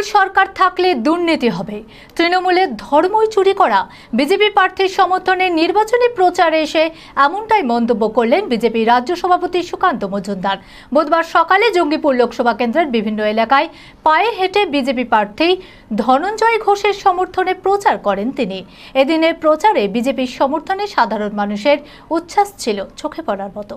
তৃণমূল সরকার থাকলে দুর্নীতি হবে। তৃণমূলের ধর্মই চুরি করা। বিজেপি প্রার্থীর সমর্থনে নির্বাচনী প্রচারে এসে এমনটাই মন্তব্য করলেন বিজেপি রাজ্য সভাপতি সুকান্ত মজুমদার। বুধবার সকালে জঙ্গিপুর লোকসভা কেন্দ্রের বিভিন্ন এলাকায় পায়ে হেঁটে বিজেপি প্রার্থী ধনঞ্জয় ঘোষের সমর্থনে প্রচার করেন তিনি। এদিনের প্রচারে বিজেপির সমর্থনে সাধারণ মানুষের উচ্ছ্বাস ছিল, চোখে পড়ার মতো।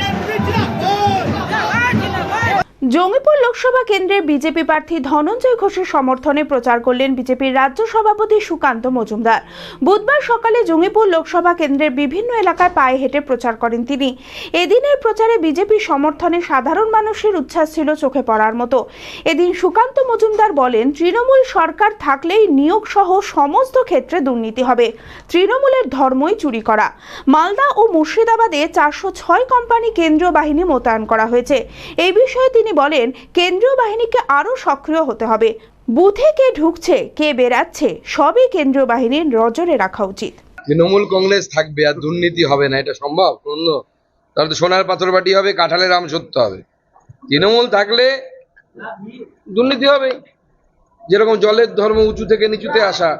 Jangipur Lok কেন্দ্রের বিজেপি প্রার্থী ধনঞ্জয় ঘোষের সমর্থনে প্রচার করলেন বিজেপির রাজ্য সভাপতি সুকান্ত মজুমদার। বুধবার সকালে জঙ্গিপুর লোকসভা কেন্দ্রের বিভিন্ন এলাকায় পায়ে হেঁটে প্রচার করেন তিনি। এদিনের প্রচারে বিজেপি সমর্থনে সাধারণ মানুষের উচ্ছ্বাস ছিল চোখে পড়ার মতো। এদিন সুকান্ত মজুমদার বলেন, তৃণমূল সরকার থাকলেই নিয়োগ সহ সমস্ত ক্ষেত্রে দুর্নীতি হবে। তৃণমূলের ধর্মই চুরি করা। মালদা ও মুর্শিদাবাদে চারশো ছয় কোম্পানি কেন্দ্রীয় বাহিনী মোতায়েন করা হয়েছে। এই বিষয়ে তিনি বলেন কেন্দ্রীয় বাহিনীকে আরও সক্রিয় হতে হবে। বুথে কে ঢুকছে, কে বেরাচ্ছে, সবই কেন্দ্রীয় বাহিনীর নজরে রাখা উচিত। তৃণমূল কংগ্রেস থাকবে আর দুর্নীতি হবে না, এটা সম্ভব? অন্য তাহলে তো সোনার পাথর বাটি হবে, কাঁঠালের আম সত্য হবে। তৃণমূল থাকলে দুর্নীতি হবে যেরকম জলের ধর্ম উঁচু থেকে নিচুতে আসা,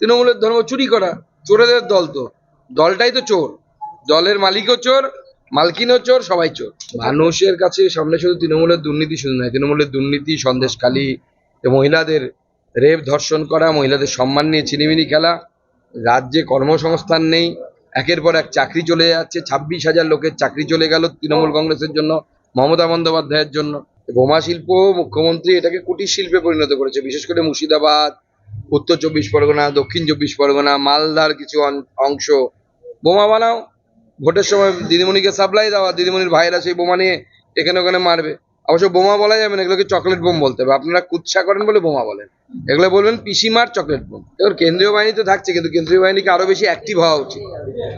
তৃণমূলের ধর্ম চুরি করা, চোরেদের দল তো। দলটাই তো চোর। দলের মালিকও চোর মালকিনও চোর, সবাই চোর। মানুষের কাছে সামনে শুধু তৃণমূলের দুর্নীতি শুধু নয়, তৃণমূলের দুর্নীতি সন্দেশকালী মহিলাদের রেপ, ধর্ষণ করা, মহিলাদের সম্মান নিয়ে চিনিমিনি খেলা, রাজ্যে কর্মসংস্থান নেই, একের পর এক চাকরি চলে যাচ্ছে, ছাব্বিশ হাজার লোকের চাকরি চলে গেল তৃণমূল কংগ্রেসের জন্য, মমতা বন্দ্যোপাধ্যায়ের জন্য। বোমা শিল্প মুখ্যমন্ত্রী এটাকে কুটির শিল্পে পরিণত করেছে, বিশেষ করে মুর্শিদাবাদ, উত্তর চব্বিশ পরগনা, দক্ষিণ চব্বিশ পরগনা, মালদার কিছু অংশ। বোমা বানাও। ভোটের সময় দিদিমণিকে সাপ্লাই দেওয়া, দিদিমণির ভাইয়েরা সেই বোমা নিয়ে এখানে ওখানে মারবে। অবশ্য বোমা বলা যাবে না, এগুলোকে চকলেট বোম বলতে হবে। আপনারা কুৎসা করেন বলে বোমা বলেন। এগুলো বলবেন পিসিমার চকলেট বোম। এবার কেন্দ্রীয় বাহিনী তো থাকছে, কিন্তু কেন্দ্রীয় বাহিনীকে আরও বেশি অ্যাক্টিভ হওয়া উচিত।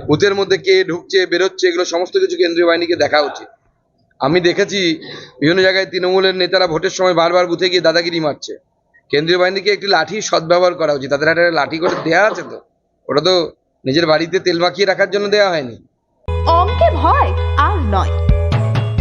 বুথের মধ্যে কে ঢুকছে, বেরোচ্ছে, এগুলো সমস্ত কিছু কেন্দ্রীয় বাহিনীকে দেখা উচিত। আমি দেখেছি বিভিন্ন জায়গায় তৃণমূলের নেতারা ভোটের সময় বারবার বুথে গিয়ে দাদাগিরি মারছে। কেন্দ্রীয় বাহিনীকে একটি লাঠির সদ্ব্যবহার করা উচিত। তাদের একটা লাঠি করে দেওয়া আছে তো। ওটা তো নিজের বাড়িতে তেল মাখিয়ে রাখার জন্য দেওয়া হয়নি। অঙ্কে ভয় আর নয়।